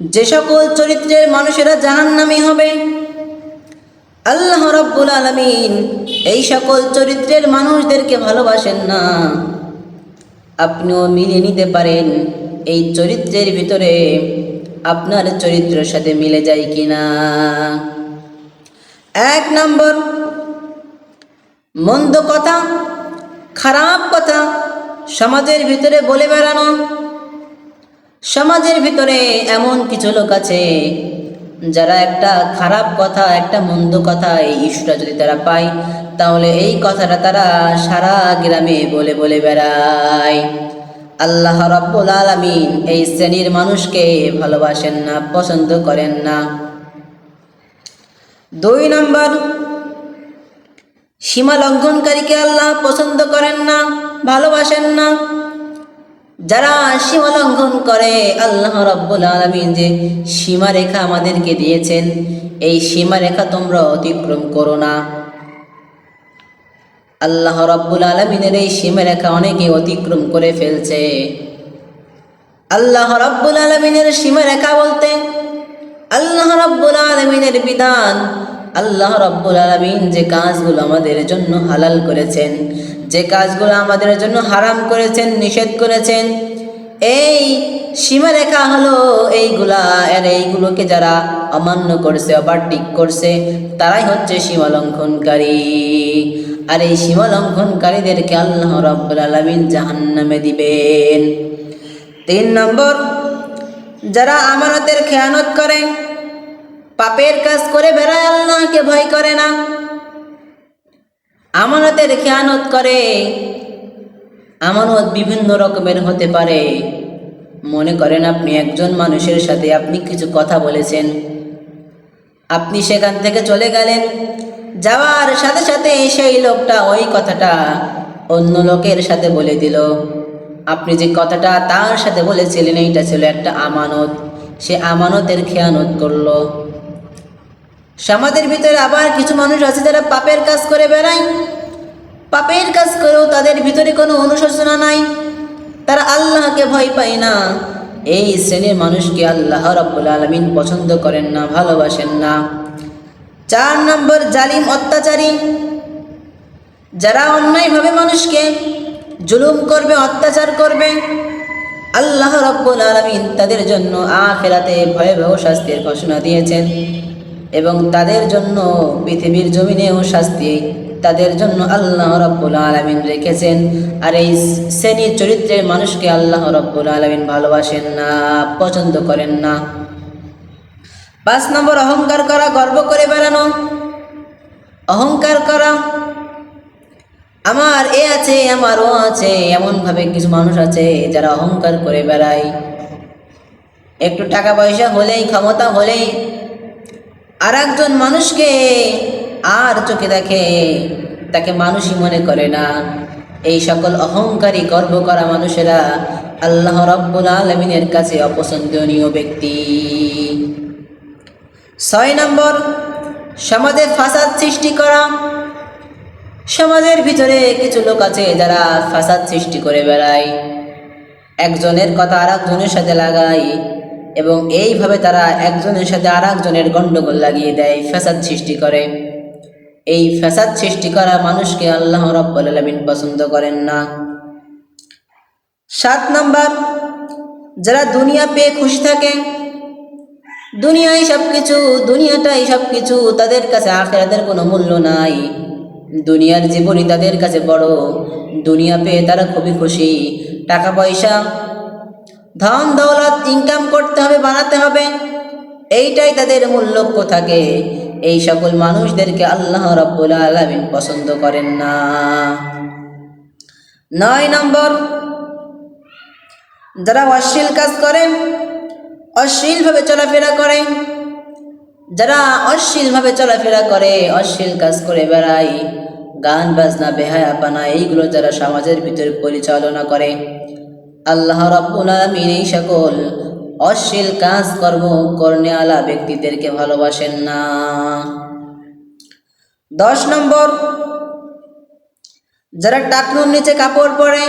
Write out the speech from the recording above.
যে সকল চরিত্রের মানুষেরা জাহান্নামী হবে, আল্লাহ রব্বুল আলমিন এই সকল চরিত্রের মানুষদেরকে ভালোবাসেন না। আপনিও মিলিয়ে নিতে পারেন এই চরিত্রের ভিতরে আপনার চরিত্রের সাথে মিলে যায় কি না এক নম্বর, মন্দ কথা, খারাপ কথা সমাজের ভিতরে বলে বেড়ানো। সমাজের ভিতরে এমন কিছু লোক আছে যারা একটা খারাপ কথা, একটা মন্দ কথা এই ইস্যুটা যদি তারা পায়, তাহলে এই কথাটা তারা সারা গ্রামে বলে বলে বেড়ায়। আল্লাহ রব্বুল আলমিন এই শ্রেণির মানুষকে ভালোবাসেন না, পছন্দ করেন না। দুই নম্বর, সীমা লঙ্ঘনকারীকে আল্লাহ পছন্দ করেন না, ভালোবাসেন না। যারা সীমা লঙ্ঘন করে, আল্লাহ রব্বুল আলমিন যে সীমারেখা আমাদেরকে দিয়েছেন, এই সীমারেখা তোমরা অতিক্রম করো না। আল্লাহ রব্বুল আলমিনের এই সীমারেখা অনেকে অতিক্রম করে ফেলছে। আল্লাহ রব্বুল আলমিনের সীমারেখা বলতে, আল্লাহ রব্বুল আলমিনের বিধান, আল্লাহ রব্বুল আলমিন যে কাজগুলো আমাদের জন্য হালাল করেছেন যে কাজগুলো আমাদের জন্য হারাম করেছেন, নিষেধ করেছেন, এই সীমারেখা হলো এইগুলা, আর এইগুলোকে যারা অমান্য করছে অবাটিক করছে, তারাই হচ্ছে সীমা লঙ্ঘনকারী আর এই সীমা লঙ্ঘনকারীদেরকে আল্লাহ রব্বুল আলমিন জাহান্নামে দিবেন। তিন নম্বর, যারা আমানতের খেয়ানত করে, পাপের কাজ করে বেড়ায় আল্লাহকে ভয় করে না। আমানতের খেয়ানত করে। আমানত বিভিন্ন রকমের হতে পারে। মনে করেন আপনি একজন মানুষের সাথে আপনি কিছু কথা বলেছেন। আপনি সেখান থেকে চলে গেলেন। যাওয়ার সাথে সাথে সেই লোকটা ওই কথাটা অন্য লোকের সাথে বলে দিল। আপনি যে কথাটা তার সাথে বলেছিলেন, এইটা ছিল একটা আমানত। সে আমানতের খেয়ানত করল। সমাজের ভিতরে আবার কিছু মানুষ আছে যারা পাপের কাজ করে বেড়ায়। পাপের কাজ করেও তাদের ভিতরে কোনো অনুশোচনা নাই। তারা আল্লাহকে ভয় পায় না। এই শ্রেণির মানুষকে আল্লাহ রব্বুল আলমিন পছন্দ করেন না, ভালোবাসেন না। চার নম্বর, জালিম অত্যাচারী। যারা অন্যায়ভাবে মানুষকে জুলুম করবে, অত্যাচার করবে, আল্লাহ রব্বুল আলমিন তাদের জন্য আ আখেরাতে ভয়াবহ শাস্তির ঘোষণা দিয়েছেন। এবং তাদের জন্য পৃথিবীর জমিনেও শাস্তি, তাদের জন্য আল্লাহ রব্বুল আলমিন রেখেছেন। আর এই শ্রেণির চরিত্রের মানুষকে আল্লাহ রব্বুল আলমিন ভালোবাসেন না, পছন্দ করেন না। পাঁচ নম্বর, অহংকার করা, গর্ব করে বেড়ানো। অহংকার করা, আমার এ আছে, আমার ও আছে, এমনভাবে কিছু মানুষ আছে যারা অহংকার করে বেড়ায়। একটু টাকা পয়সা হলেই, ক্ষমতা হলেই আর একজন মানুষকে আর চোখে দেখে, তাকে মানুষই মনে করে না। এই সকল অহংকারী গর্ব করা মানুষেরা আল্লাহ রব্বুল আলমিনের কাছে অপছন্দনীয় ব্যক্তি। ছয় নম্বর, সমাজে ফাসাদ সৃষ্টি করা। সমাজের ভিতরে কিছু লোক আছে যারা ফাসাদ সৃষ্টি করে বেড়ায়। একজনের কথা আর একজনের সাথে লাগায় এবং এইভাবে তারা একজনের সাথে আর একজনের গণ্ডগোল লাগিয়ে দেয়, ফ্যাসাদ সৃষ্টি করে। এই ফ্যাসাদ সৃষ্টি করা মানুষকে আল্লাহ রব্বুল আলমিন পছন্দ করেন না। সাত নাম্বার, যারা দুনিয়া পেয়ে খুশি থাকে, দুনিয়ায় সব কিছু দুনিয়াটাই সব কিছু তাদের কাছে আখেরাতের কোনো মূল্য নাই। দুনিয়ার জীবনই তাদের কাছে বড়। দুনিয়া পেয়ে তারা খুবই খুশি। টাকা পয়সা ধন দৌলত ইনকাম করতে হবে, বানাতে হবে। এইটাই তাদের মূল লক্ষ্য থাকে। এই সকল মানুষদেরকে আল্লাহ রব্বুল আলমিন পছন্দ করেন না। নয় নম্বর, যারা অশ্লীল কাজ করে, অশ্লীলভাবে চলাফেরা করে, যারা অশ্লীলভাবে চলাফেরা করে, অশ্লীল কাজ করে বেড়ায়, গান বাজনা বেহায়াপানা এইগুলো যারা সমাজের ভিতরে পরিচালনা করে আল্লাহ রব্বুল আলামিন এই সকল অশ্লীল কাজ কর্ম করনে আলা ব্যক্তিদেরকে ভালোবাসেন না। দশ নম্বর, যারা টাকনুর নিচে কাপড় পরে